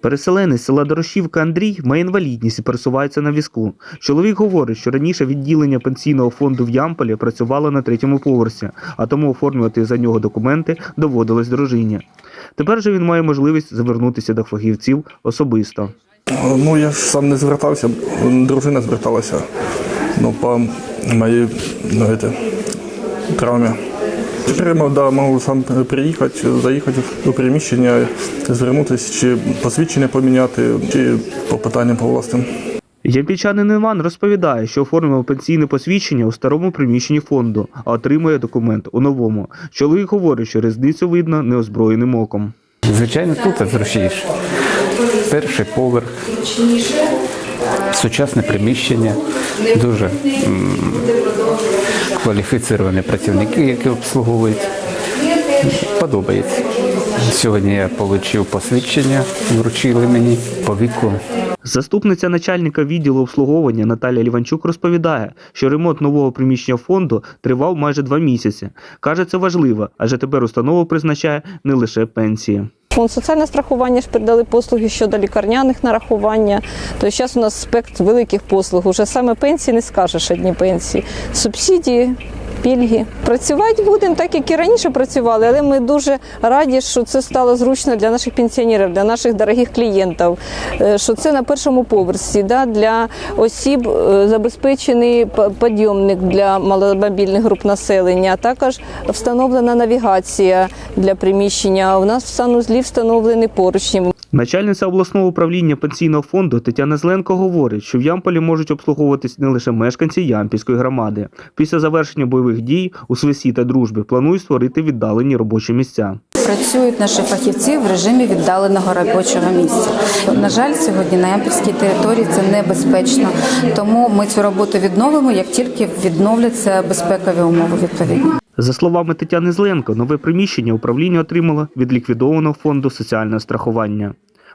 Переселенець села Дорошівка Андрій має інвалідність і пересувається на візку. Чоловік говорить, що раніше відділення пенсійного фонду в Ямполі працювало на третьому поверсі, а тому оформлювати за нього документи доводилось дружині. Тепер же він має можливість звернутися до фахівців особисто. Ну, я сам не звертався, дружина зверталася. Ну, по моїй ну, травмі. Тепер я мав- да, можу сам приїхати, заїхати у приміщення, звернутися, чи посвідчення поміняти, чи по питанням по власним. Ямпільчанин Іван розповідає, що оформив пенсійне посвідчення у старому приміщенні фонду, а отримує документ у новому. Чоловік говорить, що різницю видно неозброєним оком. Звичайно, тут зручніше. Перший поверх, сучасне приміщення, дуже кваліфіціровані працівники, які обслуговують. Подобається. Сьогодні я отримав посвідчення, вручили мені по віку. Заступниця начальника відділу обслуговування Наталя Ліванчук розповідає, що ремонт нового приміщення фонду тривав майже два місяці. Каже, це важливо, адже тепер установа призначає не лише пенсії. Фонд соціальне страхування ж передали послуги щодо лікарняних нарахування. Тобто зараз у нас спектр великих послуг. Уже саме пенсії не скажеш одні пенсії. Субсидії, пільги. Працювати будемо так, як і раніше працювали, але ми дуже раді, що це стало зручно для наших пенсіонерів, для наших дорогих клієнтів. Е, Що це на першому поверсі да, для осіб е, забезпечений підйомник для маломобільних груп населення. Також встановлена навігація для приміщення. У нас в санузлі встановлені поручні. Начальниця обласного управління пенсійного фонду Тетяна Зленко говорить, що в Ямполі можуть обслуговуватись не лише мешканці Ямпільської громади. Після завершення бойових дій у Свисі та дружбі планують створити віддалені робочі місця. Працюють наші фахівці в режимі віддаленого робочого місця. На жаль, сьогодні на ямпільській території це небезпечно, тому ми цю роботу відновимо, як тільки відновляться безпекові умови відповідні. За словами Тетяни Зленко, нове приміщення управління отримало від ліквідованого фонду соціального страхування.